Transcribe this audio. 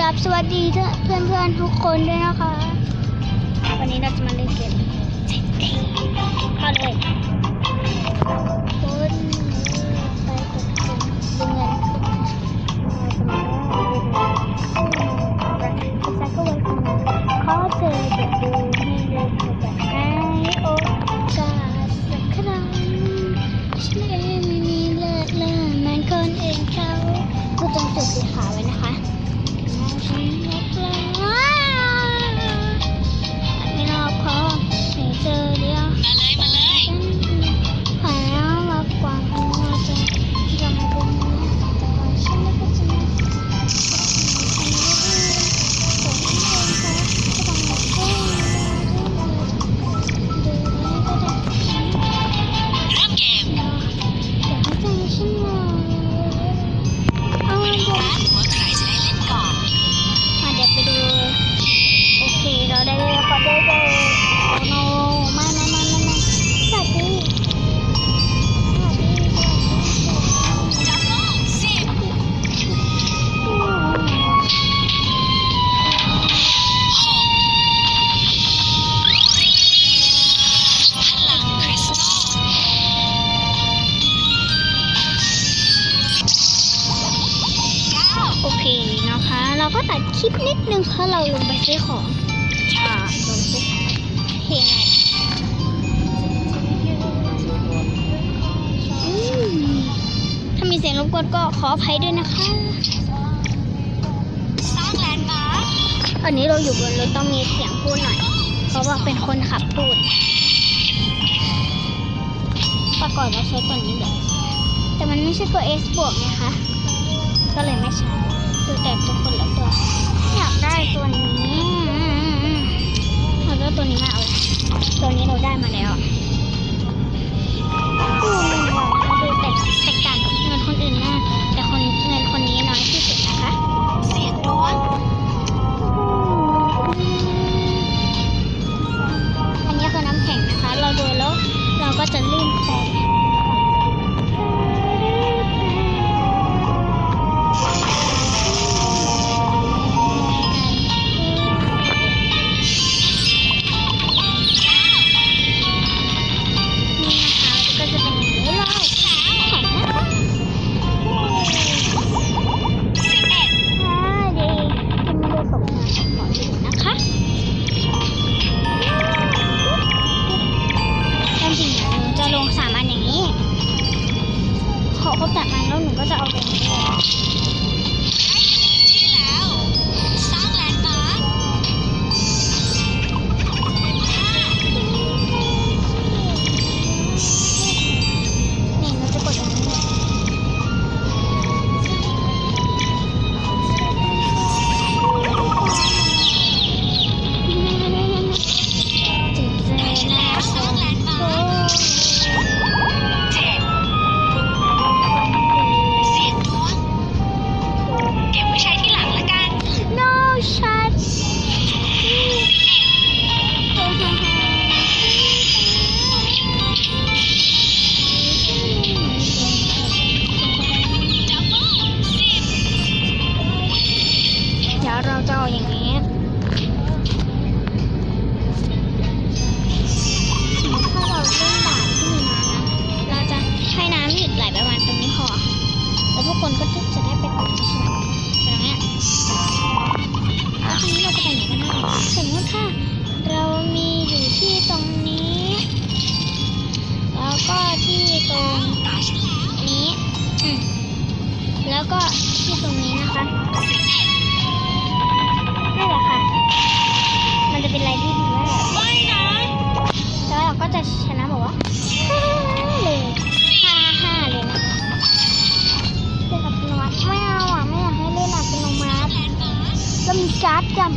กับสวัสดีเพื่อนเพื่อนๆทุกคนด้วยนะคะ วันนี้เราจะมาเล่นเกมเข้าเลย คลิปนิดนึงเพราะเราลงไปซื้อของค่ะลงซื้อเพลงอะไรอืมถ้ามีเสียงรบกวนก็ขออภัยด้วยนะคะสร้างแลนด์มาร์คอันนี้เราอยู่บนรถต้องมีเสียงพูดหน่อย เพราะว่าเป็นคนขับพูดปรากฏเราใช้ตัวนี้แบบแต่มันไม่ใช่ตัว S บวกนะคะ ก็เลยไม่ใช้ดู แต่ตัวคนละตัว อยากได้ตัวนี้เราได้ตัวนี้มาเอาตัวนี้เราได้มาแล้วอืมเราดูแตกแตกต่างกับเงินคนอื่นมากแต่คนเงินคนนี้น้อยที่สุดนะคะ เสียงดวงอันนี้คือน้ำแข็งนะคะ เราโดนแล้วเราก็จะลื่นไปก็ เราจะเอาอย่างนี้ถ้าเราเล่นด่านที่มีน้ำนะเราจะให้น้ำหยุดไหลประมาณตรงนี้พอแล้วทุกคนก็จะได้ไปต่อใช่ไหมแบบนี้แล้วทีนี้เราจะไปไหนกันได้สมมติถ้าเรามีอยู่ที่ตรงนี้ แล้วก็ที่ตรงนี้ แล้วก็ที่ตรงนี้นะคะ น